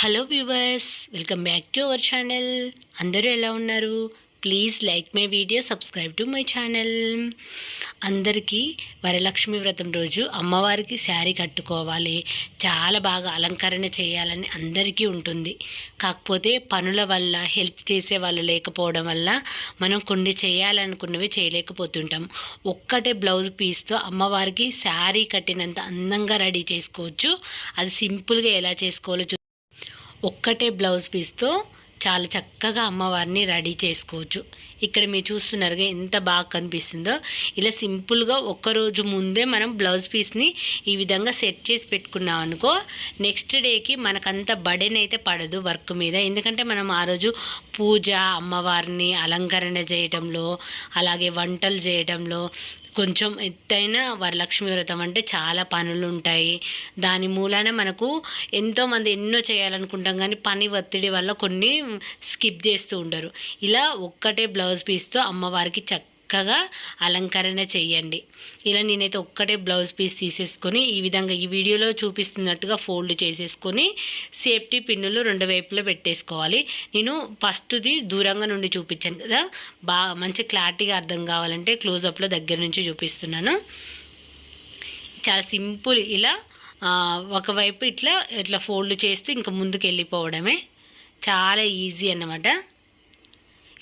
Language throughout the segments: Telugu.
Hello viewers welcome back to our channel అందరూ ఎలా ఉన్నారు? Please like my video subscribe to my channel అందరికీ వరలక్ష్మి వ్రతం రోజు అమ్మవారికి శారీ కట్టుకోవాలి. చాలా బాగా అలంకరణ చేయాలని అందరికీ ఉంటుంది. కాకపోతే పనుల వల్ల హెల్ప్ చేసే వాళ్ళు లేకపోవడం వల్ల మనం కొన్ని చేయాలనుకున్నవి చేయలేకపోతుంటాం. ఒక్కటే బ్లౌజ్ పీస్తో అమ్మవారికి శారీ కట్టినంత అందంగా రెడీ చేసుకోవచ్చు. అది సింపుల్గా ఎలా చేసుకోవాలో ఒక్కటే బ్లౌజ్ పీస్తో చాలా చక్కగా అమ్మవారిని రెడీ చేసుకోవచ్చు. ఇక్కడ మీరు చూస్తున్నారుగా ఎంత బాగా కనిపిస్తుందో. ఇలా సింపుల్గా ఒక్కరోజు ముందే మనం బ్లౌజ్ పీస్ని ఈ విధంగా సెట్ చేసి పెట్టుకున్నాం అనుకో నెక్స్ట్ డేకి మనకంత బడెన్ అయితే పడదు వర్క్ మీద. ఎందుకంటే మనం ఆ రోజు పూజ అమ్మవారిని అలంకరణ చేయటంలో అలాగే వంటలు చేయటంలో కొంచెం ఎత్తైన వరలక్ష్మి వ్రతం అంటే చాలా పనులు ఉంటాయి దాని మూలాన మనకు ఎంతోమంది ఎన్నో చేయాలనుకుంటాం కానీ పని ఒత్తిడి వల్ల కొన్ని స్కిప్ చేస్తూ ఉంటారు ఇలా ఒక్కటే బ్లౌజ్ పీస్తో అమ్మవారికి చక్క చక్కగా అలంకరణ చేయండి. ఇలా నేనైతే ఒక్కటే బ్లౌజ్ పీస్ తీసేసుకొని ఈ విధంగా ఈ వీడియోలో చూపిస్తున్నట్టుగా ఫోల్డ్ చేసేసుకొని సేఫ్టీ పిన్నులు రెండు వైపులో పెట్టేసుకోవాలి. నేను ఫస్ట్ది దూరంగా నుండి చూపించాను కదా. బాగా మంచి క్లారిటీగా అర్థం కావాలంటే క్లోజప్లో దగ్గర నుంచి చూపిస్తున్నాను. చాలా సింపుల్ ఇలా ఒకవైపు ఇట్లా ఇట్లా ఫోల్డ్ చేస్తూ ఇంకా ముందుకు వెళ్ళిపోవడమే చాలా ఈజీ అన్నమాట.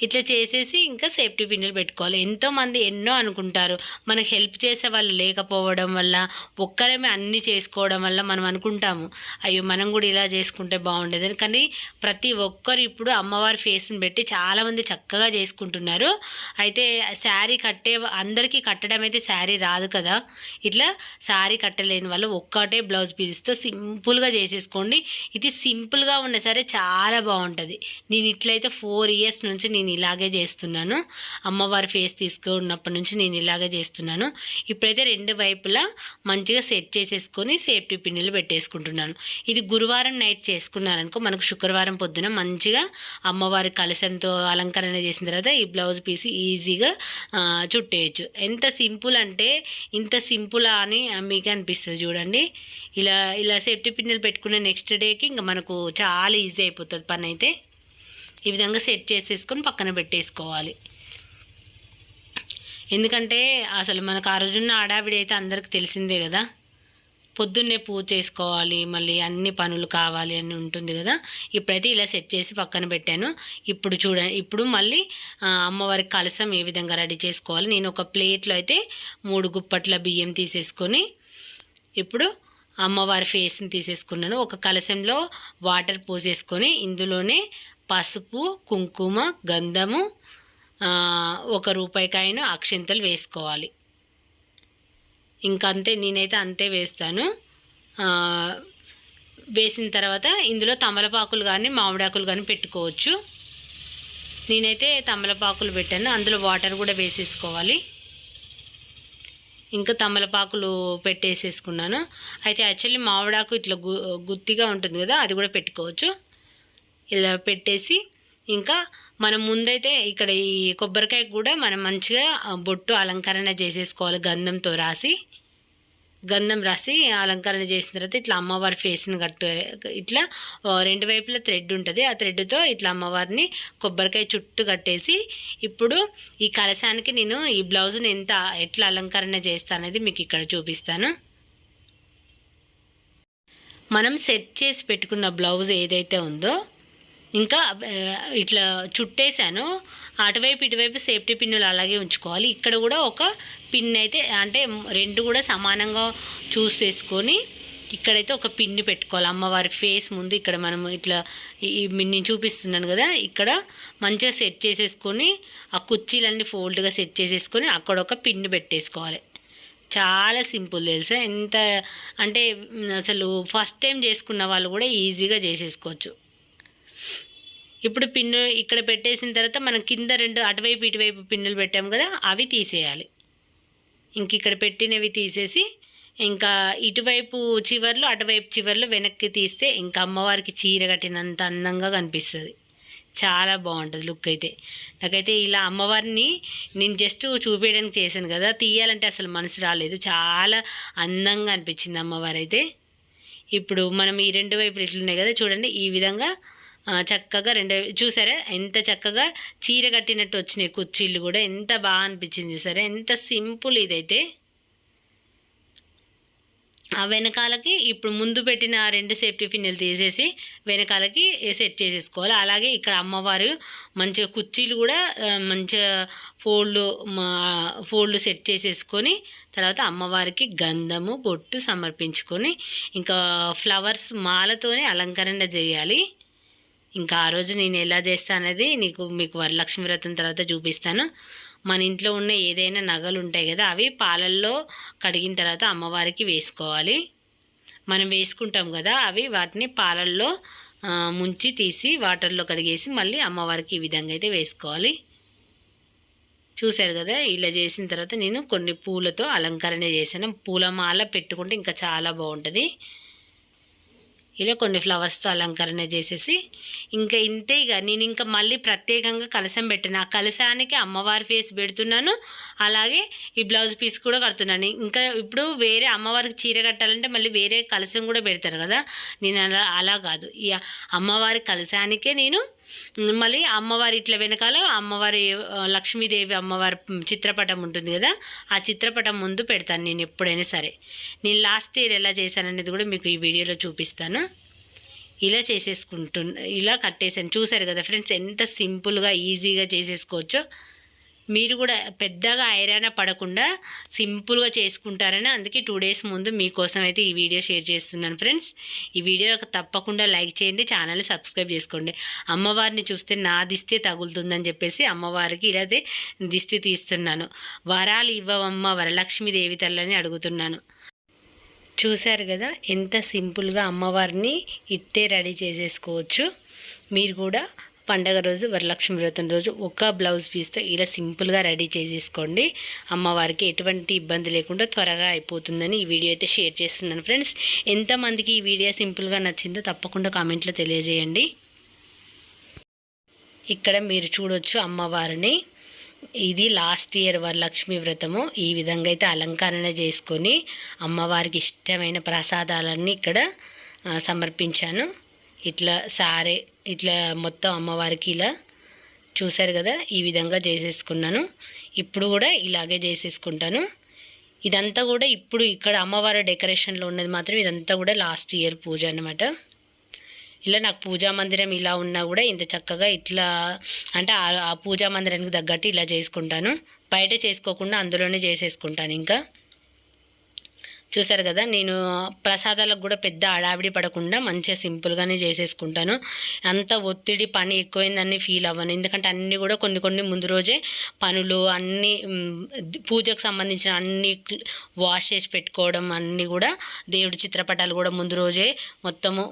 ఇట్లా చేసేసి ఇంకా సేఫ్టీ పిన్నులు పెట్టుకోవాలి. ఎంతోమంది ఎన్నో అనుకుంటారు. మనకు హెల్ప్ చేసే వాళ్ళు లేకపోవడం వల్ల ఒక్కరమే అన్నీ చేసుకోవడం వల్ల మనం అనుకుంటాము అయ్యో మనం కూడా ఇలా చేసుకుంటే బాగుండేది కానీ ప్రతి ఒక్కరు ఇప్పుడు అమ్మవారి ఫేస్ని పెట్టి చాలామంది చక్కగా చేసుకుంటున్నారు. అయితే శారీ కట్టే అందరికీ కట్టడం అయితే శారీ రాదు కదా. ఇట్లా శారీ కట్టలేని వాళ్ళు ఒక్కటే బ్లౌజ్ పీస్తో సింపుల్గా చేసేసుకోండి. ఇది సింపుల్గా ఉన్న సరే చాలా బాగుంటుంది. నేను ఇట్లయితే ఫోర్ ఇయర్స్ నుంచి నేను నేను ఇలాగే చేస్తున్నాను. అమ్మవారి ఫేస్ తీసుకున్నప్పటి నుంచి నేను ఇలాగే చేస్తున్నాను. ఇప్పుడైతే రెండు వైపులా మంచిగా సెట్ చేసేసుకొని సేఫ్టీ పిన్నులు పెట్టేసుకుంటున్నాను. ఇది గురువారం నైట్ చేసుకున్నారనుకో మనకు శుక్రవారం పొద్దున మంచిగా అమ్మవారి కలశంతో అలంకరణ చేసిన తర్వాత ఈ బ్లౌజ్ పీస్ ఈజీగా చుట్టేయచ్చు. ఎంత సింపుల్ అంటే ఇంత సింపుల్ అని మీకు అనిపిస్తుంది చూడండి. ఇలా ఇలా సేఫ్టీ పిన్నులు పెట్టుకునే నెక్స్ట్ డేకి ఇంకా మనకు చాలా ఈజీ అయిపోతుంది పని అయితే ఈ విధంగా సెట్ చేసేసుకొని పక్కన పెట్టేసుకోవాలి. ఎందుకంటే అసలు మనకు ఆ రోజున్న ఆడావిడి అయితే అందరికి తెలిసిందే కదా. పొద్దున్నే పూజ చేసుకోవాలి మళ్ళీ అన్ని పనులు కావాలి అని ఉంటుంది కదా. ఇప్పుడైతే ఇలా సెట్ చేసి పక్కన పెట్టాను. ఇప్పుడు చూడ ఇప్పుడు మళ్ళీ అమ్మవారికి కలసం ఏ విధంగా రెడీ చేసుకోవాలి. నేను ఒక ప్లేట్లో అయితే మూడు గుప్పట్ల బియ్యం తీసేసుకొని ఇప్పుడు అమ్మవారి ఫేస్ని తీసేసుకున్నాను. ఒక కలశంలో వాటర్ పోసేసుకొని ఇందులోనే పసుపు కుంకుమ గంధము ఒక రూపాయికాయను అక్షింతలు వేసుకోవాలి. ఇంకంతే నేనైతే అంతే వేస్తాను. వేసిన తర్వాత ఇందులో తమలపాకులు కానీ మామిడాకులు కానీ పెట్టుకోవచ్చు. నేనైతే తమలపాకులు పెట్టాను. అందులో వాటర్ కూడా వేసేసుకోవాలి. ఇంకా తమలపాకులు పెట్టేసేసుకున్నాను. అయితే యాక్చువల్లీ మామిడాకు ఇట్లా గుత్తిగా ఉంటుంది కదా అది కూడా పెట్టుకోవచ్చు. ఇలా పెట్టేసి ఇంకా మనం ముందైతే ఇక్కడ ఈ కొబ్బరికాయ కూడా మనం మంచిగా బొట్టు అలంకరణ చేసేసుకోవాలి గంధంతో రాసి. గంధం రాసి అలంకరణ చేసిన తర్వాత ఇట్లా అమ్మవారి ఫేస్ని కట్టు ఇట్లా రెండు వైపుల థ్రెడ్ ఉంటుంది. ఆ థ్రెడ్తో ఇట్లా అమ్మవారిని కొబ్బరికాయ చుట్టూ కట్టేసి ఇప్పుడు ఈ కలశానికి నేను ఈ బ్లౌజ్ని ఎంత ఎట్లా అలంకరణ చేస్తానది మీకు ఇక్కడ చూపిస్తాను. మనం సెట్ చేసి పెట్టుకున్న బ్లౌజ్ ఏదైతే ఉందో ఇంకా ఇట్లా చుట్టేసాను అటువైపు ఇటువైపు సేఫ్టీ పిన్నులు అలాగే ఉంచుకోవాలి. ఇక్కడ కూడా ఒక పిన్ అయితే అంటే రెండు కూడా సమానంగా చూస్ చేసుకొని ఇక్కడైతే ఒక పిన్ని పెట్టుకోవాలి. అమ్మవారి ఫేస్ ముందు ఇక్కడ మనం ఇట్లా నేను చూపిస్తున్నాను కదా ఇక్కడ మంచిగా సెట్ చేసేసుకొని ఆ కుర్చీలన్నీ ఫోల్డ్గా సెట్ చేసేసుకొని అక్కడ ఒక పిన్ని పెట్టేసుకోవాలి. చాలా సింపుల్ తెలుసా? ఎంత అంటే అసలు ఫస్ట్ టైం చేసుకున్న వాళ్ళు కూడా ఈజీగా చేసేసుకోవచ్చు. ఇప్పుడు పిన్ను ఇక్కడ పెట్టేసిన తర్వాత మనం కింద రెండు అటువైపు ఇటువైపు పిన్నులు పెట్టాము కదా అవి తీసేయాలి. ఇంక ఇక్కడ పెట్టినవి తీసేసి ఇంకా ఇటువైపు చివర్లు అటువైపు చివర్లు వెనక్కి తీస్తే ఇంకా అమ్మవారికి చీర కట్టినంత అందంగా కనిపిస్తుంది. చాలా బాగుంటుంది లుక్ అయితే. నాకైతే ఇలా అమ్మవారిని నేను జస్ట్ చూపించడానికి చేశాను కదా తీయాలంటే అసలు మనసు రాలేదు. చాలా అందంగా అనిపించింది అమ్మవారు అయితే ఇప్పుడు మనం ఈ రెండు వైపులు ఇట్లున్నాయి కదా చూడండి ఈ విధంగా చక్కగా రెండు చూసారా? ఎంత చక్కగా చీర కట్టినట్టు వచ్చినాయి కుర్చీలు కూడా. ఎంత బాగా అనిపించింది సరే ఎంత సింపుల్ ఇదైతే. ఆ వెనకాలకి ఇప్పుడు ముందు పెట్టిన ఆ రెండు సేఫ్టీ పిన్నులు తీసేసి వెనకాలకి సెట్ చేసేసుకోవాలి. అలాగే ఇక్కడ అమ్మవారు మంచిగా కుర్చీలు కూడా మంచిగా ఫోల్డ్ ఫోల్డ్ సెట్ చేసేసుకొని తర్వాత అమ్మవారికి గంధము బొట్టు సమర్పించుకొని ఇంకా ఫ్లవర్స్ మాలతోనే అలంకరణ చేయాలి. ఇంకా ఆ రోజు నేను ఎలా చేస్తాను అనేది నీకు మీకు వరలక్ష్మి వ్రతం తర్వాత చూపిస్తాను. మన ఇంట్లో ఉన్న ఏదైనా నగలు ఉంటాయి కదా అవి పాలల్లో కడిగిన తర్వాత అమ్మవారికి వేసుకోవాలి. మనం వేసుకుంటాం కదా అవి వాటిని పాలల్లో ముంచి తీసి వాటర్లో కడిగేసి మళ్ళీ అమ్మవారికి ఈ విధంగా అయితే వేసుకోవాలి. చూశారు కదా ఇలా చేసిన తర్వాత నేను కొన్ని పూలతో అలంకరణ చేశాను. పూలమాల పెట్టుకుంటే ఇంకా చాలా బాగుంటుంది. ఇలా కొన్ని ఫ్లవర్స్తో అలంకరణ చేసేసి ఇంకా ఇంతే ఇక. నేను ఇంకా మళ్ళీ ప్రత్యేకంగా కలశం పెట్టాను. ఆ కలశానికి అమ్మవారి ఫేస్ పెడుతున్నాను. అలాగే ఈ బ్లౌజ్ పీస్ కూడా కడుతున్నాను. ఇంకా ఇప్పుడు వేరే అమ్మవారికి చీర కట్టాలంటే మళ్ళీ వేరే కలశం కూడా పెడతారు కదా. నేను అలా అలా కాదు. ఈ అమ్మవారి కలశానికే నేను మళ్ళీ అమ్మవారి ఇట్లా వెనకాల అమ్మవారి లక్ష్మీదేవి అమ్మవారి చిత్రపటం ఉంటుంది కదా. ఆ చిత్రపటం ముందు పెడతాను నేను ఎప్పుడైనా సరే. నేను లాస్ట్ ఇయర్ ఎలా చేశాననేది కూడా మీకు ఈ వీడియోలో చూపిస్తాను. ఇలా చేసేసుకుంటు ఇలా కట్టేసాను చూసారు కదా ఫ్రెండ్స్ ఎంత సింపుల్గా ఈజీగా చేసేసుకోవచ్చో. మీరు కూడా పెద్దగా ఐరాణ పడకుండా సింపుల్గా చేసుకుంటారని అందుకే టూ డేస్ ముందు మీకోసం అయితే ఈ వీడియో షేర్ చేస్తున్నాను ఫ్రెండ్స్. ఈ వీడియో తప్పకుండా లైక్ చేయండి ఛానల్ని సబ్స్క్రైబ్ చేసుకోండి. అమ్మవారిని చూస్తే నా దిష్టి తగులుతుందని చెప్పేసి అమ్మవారికి ఇలాదే దిష్టి తీస్తున్నాను. వరాలు ఇవ్వవమ్మ వరలక్ష్మీదేవి తల్లని అడుగుతున్నాను. చూశారు కదా ఎంత సింపుల్గా అమ్మవారిని ఇట్టే రెడీ చేసేసుకోవచ్చు. మీరు కూడా పండగ రోజు వరలక్ష్మి వ్రతం రోజు ఒక బ్లౌజ్ పీస్తో ఇలా సింపుల్గా రెడీ చేసేసుకోండి. అమ్మవారికి ఎటువంటి ఇబ్బంది లేకుండా త్వరగా అయిపోతుందని ఈ వీడియో అయితే షేర్ చేస్తున్నాను ఫ్రెండ్స్. ఎంతమందికి ఈ వీడియో సింపుల్గా నచ్చిందో తప్పకుండా కామెంట్లో తెలియజేయండి. ఇక్కడ మీరు చూడొచ్చు అమ్మవారిని. ఇది లాస్ట్ ఇయర్ వరలక్ష్మి వ్రతము. ఈ విధంగా అయితే అలంకరణ చేసుకొని అమ్మవారికి ఇష్టమైన ప్రసాదాలన్నీ ఇక్కడ సమర్పించాను. ఇట్లా సారే ఇట్లా మొత్తం అమ్మవారికి ఇలా చూశారు కదా ఈ విధంగా చేసేసుకున్నాను. ఇప్పుడు కూడా ఇలాగే చేసేసుకుంటాను. ఇదంతా కూడా ఇప్పుడు ఇక్కడ అమ్మవారి డెకరేషన్లో ఉన్నది మాత్రం ఇదంతా కూడా లాస్ట్ ఇయర్ పూజ అన్నమాట. ఇలా నాకు పూజా మందిరం ఇలా ఉన్నా కూడా ఇంత చక్కగా ఇట్లా అంటే ఆ- పూజా మందిరానికి తగ్గట్టు ఇలా చేసుకుంటాను. బయట చేసుకోకుండా అందులోనే చేసేసుకుంటాను ఇంకా. చూసారు కదా నేను ప్రసాదాలకు కూడా పెద్ద అడావిడి పడకుండా మంచిగా సింపుల్గానే చేసేసుకుంటాను. అంత ఒత్తిడి పని ఎక్కువైందని ఫీల్ అవ్వను. ఎందుకంటే అన్నీ కూడా కొన్ని కొన్ని ముందు రోజే పనులు అన్నీ పూజకు సంబంధించిన అన్ని వాష్ చేసి పెట్టుకోవడం అన్నీ కూడా దేవుడి చిత్రపటాలు కూడా ముందు రోజే మొత్తము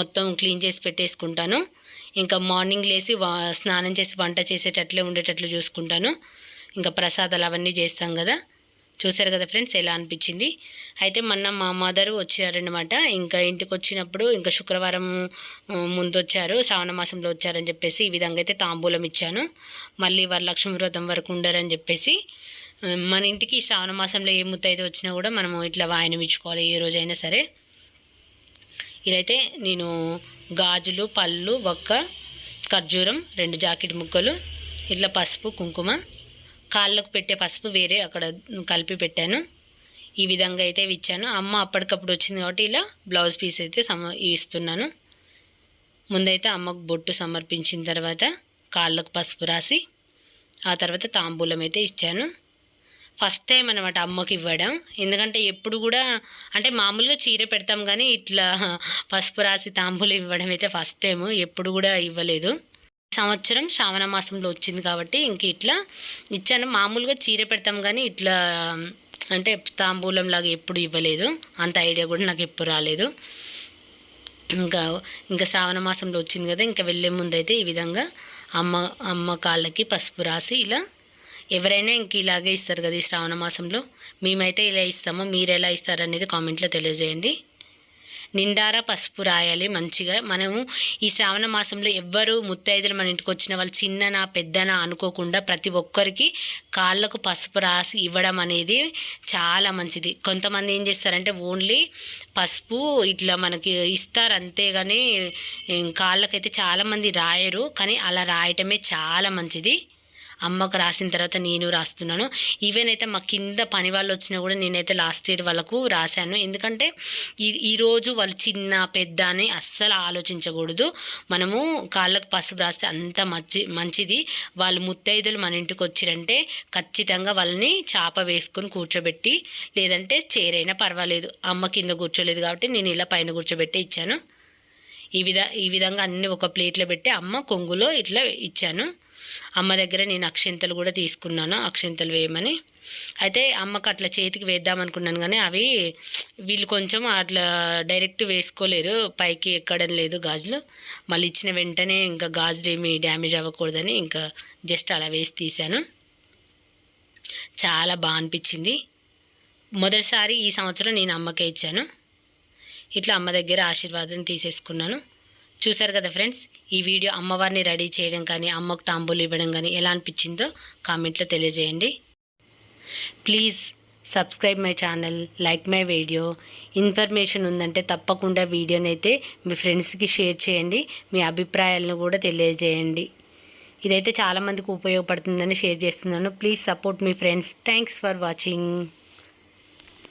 మొత్తం క్లీన్ చేసి పెట్టేసుకుంటాను. ఇంకా మార్నింగ్ లేచి వా స్నానం చేసి వంట చేసేటట్లే ఉండేటట్లు చూసుకుంటాను. ఇంకా ప్రసాదాలు అవన్నీ చేస్తాం కదా. చూశారు కదా ఫ్రెండ్స్ ఎలా అనిపించింది? అయితే మొన్న మా మదర్ వచ్చారనమాట ఇంకా ఇంటికి వచ్చినప్పుడు ఇంకా శుక్రవారం ముందు వచ్చారు శ్రావణ మాసంలో వచ్చారని చెప్పేసి ఈ విధంగా అయితే తాంబూలం ఇచ్చాను. మళ్ళీ వరలక్ష్మి వ్రతం వరకు ఉండరని చెప్పేసి మన ఇంటికి శ్రావణ మాసంలో ఏ ముత్తైతే వచ్చినా కూడా మనము ఇట్లా వాయనం ఇచ్చుకోవాలి ఏ రోజైనా సరే. ఇదైతే నేను గాజులు పళ్ళు ఒక్క ఖర్జూరం రెండు జాకెట్ ముక్కలు ఇట్లా పసుపు కుంకుమ కాళ్ళకు పెట్టే పసుపు వేరే అక్కడ కలిపి పెట్టాను. ఈ విధంగా అయితే ఇచ్చాను అమ్మ అప్పటికప్పుడు వచ్చింది కాబట్టి ఇలా బ్లౌజ్ పీస్ అయితే సమ ఇస్తున్నాను. ముందైతే అమ్మకు బొట్టు సమర్పించిన తర్వాత కాళ్ళకు పసుపు రాసి ఆ తర్వాత తాంబూలం అయితే ఇచ్చాను. ఫస్ట్ టైం అనమాట అమ్మకి ఇవ్వడం. ఎందుకంటే ఎప్పుడు కూడా అంటే మామూలుగా చీర పెడతాం కానీ ఇట్లా పసుపు రాసి తాంబూలం ఇవ్వడం అయితే ఫస్ట్ టైం ఎప్పుడు కూడా ఇవ్వలేదు. సంవత్సరం శ్రావణ మాసంలో వచ్చింది కాబట్టి ఇంక ఇట్లా ఇచ్చాను. మామూలుగా చీర పెడతాం కానీ ఇట్లా అంటే తాంబూలం లాగా ఎప్పుడు ఇవ్వలేదు. అంత ఐడియా కూడా నాకు ఎప్పుడు రాలేదు. ఇంకా ఇంకా శ్రావణ మాసంలో వచ్చింది కదా ఇంకా వెళ్ళే ముందు అయితే ఈ విధంగా అమ్మ అమ్మ కాళ్ళకి పసుపు రాసి ఇలా ఎవరైనా ఇంక ఇలాగే ఇస్తారు కదా ఈ శ్రావణ మాసంలో. మేమైతే ఇలా ఇస్తామో మీరు ఎలా ఇస్తారనేది కామెంట్లో తెలియజేయండి. నిండారా పసుపు రాయాలి మంచిగా. మనము ఈ శ్రావణ మాసంలో ఎవ్వరు ముత్తైదులు మన ఇంటికి వచ్చిన వాళ్ళు చిన్ననా పెద్దనా అనుకోకుండా ప్రతి ఒక్కరికి కాళ్ళకు పసుపు రాసి ఇవ్వడం అనేది చాలా మంచిది. కొంతమంది ఏం చేస్తారంటే ఓన్లీ పసుపు ఇట్లా మనకి ఇస్తారు అంతేగాని కాళ్ళకైతే చాలామంది రాయరు కానీ అలా రాయటమే చాలా మంచిది. అమ్మకు రాసిన తర్వాత నేను రాస్తున్నాను. ఈవెన్ అయితే మా కింద పని వాళ్ళు వచ్చినా కూడా నేనైతే లాస్ట్ ఇయర్ వాళ్ళకు రాశాను. ఎందుకంటే ఈ ఈరోజు వాళ్ళు చిన్న పెద్ద అని అస్సలు ఆలోచించకూడదు. మనము కాళ్ళకు పసుపు రాస్తే అంత మంచి మంచిది. వాళ్ళు ముత్తైదులు మన ఇంటికి వచ్చిరంటే ఖచ్చితంగా వాళ్ళని చాప వేసుకొని కూర్చోబెట్టి లేదంటే చేరైనా పర్వాలేదు. అమ్మ కింద కూర్చోలేదు కాబట్టి నేను ఇలా పైన కూర్చోబెట్టి ఇచ్చాను. ఈ విధ ఈ విధంగా అన్ని ఒక ప్లేట్లో పెట్టి అమ్మ కొంగులో ఇట్లా ఇచ్చాను. అమ్మ దగ్గర నేను అక్షంతలు కూడా తీసుకున్నాను. అక్షంతలు వేయమని. అయితే అమ్మకు అట్లా చేతికి వేద్దాం అనుకున్నాను కానీ అవి వీళ్ళు కొంచెం అట్లా డైరెక్ట్ వేసుకోలేరు. పైకి ఎక్కడం లేదు గాజులు. మళ్ళీ ఇచ్చిన వెంటనే ఇంకా గాజులు ఏమి డ్యామేజ్ అవ్వకూడదని ఇంకా జస్ట్ అలా వేసి తీశాను. చాలా బాగా అనిపించింది. మొదటిసారి ఈ సంవత్సరం నేను అమ్మకే ఇచ్చాను. ఇట్లా అమ్మ దగ్గర ఆశీర్వాదం తీసేసుకున్నాను. చూశారు కదా ఫ్రెండ్స్? ఈ వీడియో అమ్మవారిని రెడీ చేయడం కానీ అమ్మకు తాంబూలు ఇవ్వడం కానీ ఎలా అనిపించిందో కామెంట్లో తెలియజేయండి. Please subscribe my channel like my video. Information ఉందంటే తప్పకుండా వీడియోని అయితే మీ ఫ్రెండ్స్కి షేర్ చేయండి మీ అభిప్రాయాలను కూడా తెలియజేయండి. ఇదైతే చాలామందికి ఉపయోగపడుతుందని షేర్ చేస్తున్నాను. ప్లీజ్ సపోర్ట్ మీ ఫ్రెండ్స్. Thanks for watching.